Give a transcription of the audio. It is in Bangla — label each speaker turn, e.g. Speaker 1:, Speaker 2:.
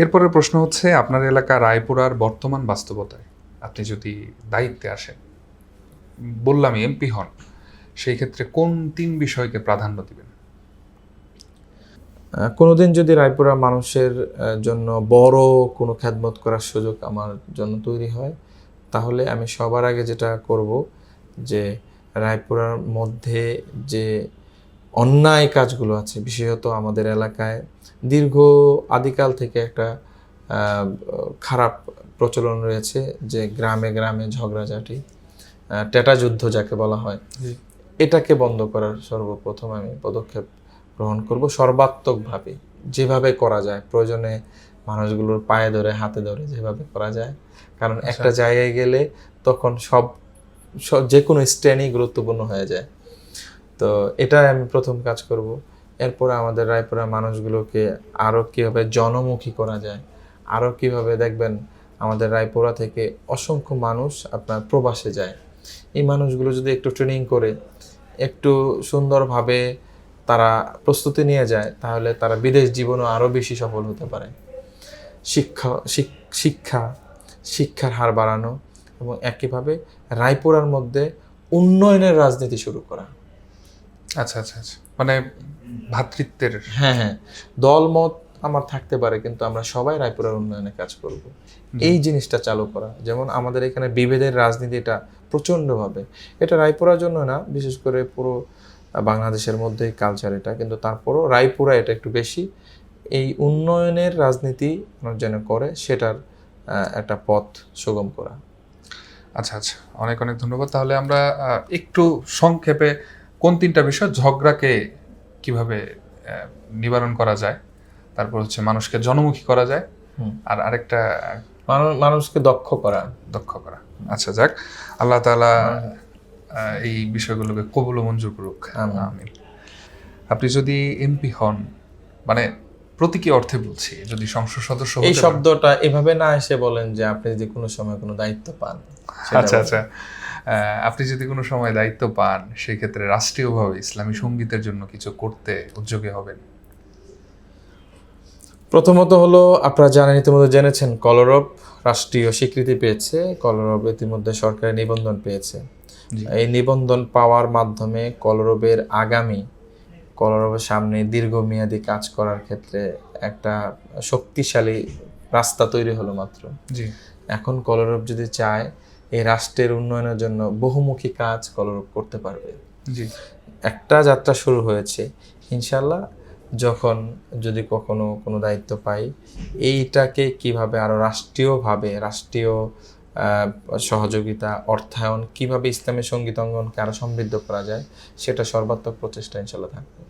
Speaker 1: এরপরের প্রশ্ন হচ্ছে, আপনার এলাকা রায়পুরার বর্তমান বাস্তবতায়? আপনি যদি দায়িত্বে আসেন, বললাম এমপি হন, সেই ক্ষেত্রে কোন তিন বিষয়কে প্রাধান্য দিবেন?
Speaker 2: কোনোদিন যদি রায়পুরা মানুষের জন্য বড় কোনো খ্যাদমত করার সুযোগ আমার জন্য তৈরি হয়, তাহলে আমি সবার আগে যেটা করব যে, রায়পুরার মধ্যে যে অন্যায় কাজগুলো আছে বিশেষত আমাদের এলাকায় দীর্ঘ আদিকাল থেকে একটা খারাপ প্রচলন রয়েছে যে গ্রামে গ্রামে ঝগড়াঝাটি টেটা যুদ্ধ যাকে বলা হয়। এটাকে বন্ধ করার সর্বপ্রথম আমি পদক্ষেপ গ্রহণ করব সর্বাত্মকভাবে যেভাবে করা যায়। প্রয়োজনে মানুষগুলোর পায়ে ধরে হাতে ধরে যেভাবে করা যায়। কারণ
Speaker 1: আচ্ছা।
Speaker 2: একটা জায়গায় গেলে তখন সব সব- যে কোনো স্ট্যান্ডই গুরুত্বপূর্ণ হয়ে যায়। তো এটাই আমি প্রথম কাজ করব। এরপর আমাদের রায়পুরা মানুষগুলোকে আরও কীভাবে জনমুখী করা যায় আরও কীভাবে দেখবেন আমাদের রায়পুরা থেকে অসংখ্য মানুষ আপনার প্রবাসে যায়। এই মানুষগুলো যদি একটু ট্রেনিং করে, একটু সুন্দরভাবে তারা প্রস্তুতি নিয়ে যায়, তাহলে তারা বিদেশ জীবনও আরও বেশি সফল হতে পারে। শিক্ষা, শিক- শিক্ষা, শিক্ষার হার বাড়ানো এবং একইভাবে রায়পুরার মধ্যে উন্নয়নের রাজনীতি শুরু করা।
Speaker 1: আচ্ছা আচ্ছা আচ্ছা। মানে ভ্রাতৃত্বের
Speaker 2: হ্যাঁ হ্যাঁ। দলমত আমার থাকতে পারে কিন্তু আমরা সবাই রায়পুরের উন্নয়নে কাজ করব। এই জিনিসটা চালু করা। যেমন আমাদের এখানে বিভেদের রাজনীতিটা প্রচণ্ডভাবে। এটা রায়পুরার জন্য না বিশেষ করে পুরো বাংলাদেশের মধ্যেই কালচার এটা। কিন্তু তারপরও রায়পুরা এটা একটু বেশি। এই উন্নয়নের রাজনীতি যেন করে সেটার একটা পথ সুগম করা।
Speaker 1: আচ্ছা আচ্ছা। অনেক অনেক ধন্যবাদ। তাহলে আমরা একটু সংক্ষেপে কোন তিনটা বিষয়? ঝগড়াকে কীভাবে নিবারণ করা যায়? তারপর হচ্ছে মানুষকে জনমুখী করা যায়। আর আরেকটা
Speaker 2: মানুষকে দক্ষ করা।
Speaker 1: দক্ষ করা। আচ্ছা যাক। আল্লাহ আহ, এই বিষয়গুলোকে কবুল মঞ্জুর করুক।
Speaker 2: আমিন।
Speaker 1: আপনি যদি এমপি হন মানে প্রতীকী অর্থে বলছি যদি সংসদ সদস্য
Speaker 2: এই শব্দটা এভাবে না এসে বলেন যে আপনি যে কোনো সময় কোনো দায়িত্ব পান
Speaker 1: আচ্ছা আচ্ছা। আপনি যদি কোনো সময় দায়িত্ব পান সেই ক্ষেত্রে রাষ্ট্রীয়ভাবে ইসলামী সঙ্গীতের জন্য কিছু করতে উদ্যোগী হবেন।
Speaker 2: প্রথমত হলো আপনারা জানেন ইতিমধ্যে জেনেছেন কলরব রাষ্ট্রীয় স্বীকৃতি পেয়েছে। কলরব ইতিমধ্যে সরকারি নিবন্ধন পেয়েছে। এই নিবন্ধন পাওয়ার মাধ্যমে কলরবের আগামী কলরবের সামনে দীর্ঘমেয়াদী কাজ করার ক্ষেত্রে একটা শক্তিশালী রাস্তা তৈরি হলো মাত্র।
Speaker 1: জি।
Speaker 2: এখন কলরব যদি চায় এই রাষ্ট্রের উন্নয়নের জন্য বহুমুখী কাজ কলরব করতে পারবে। একটা যাত্রা শুরু হয়েছে ইনশাল্লাহ যখন যদি কখনো কোনো দায়িত্ব পাই এইটাকে কীভাবে আরও রাষ্ট্রীয়ভাবে রাষ্ট্রীয় সহযোগিতা অর্থায়ন কীভাবে ইসলামের সংগীত অঙ্গনকে আরও সমৃদ্ধ করা যায় সেটা সর্বাত্মক প্রচেষ্টা ইনশাল্লাহ থাকবে।